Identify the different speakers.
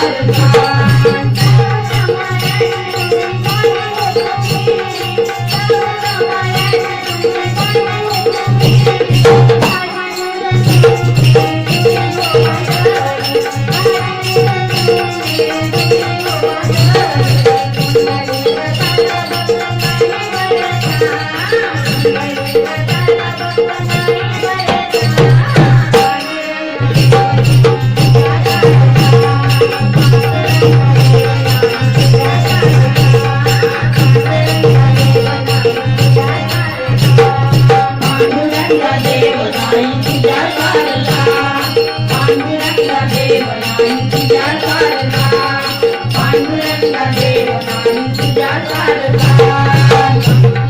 Speaker 1: Thank you. सारखा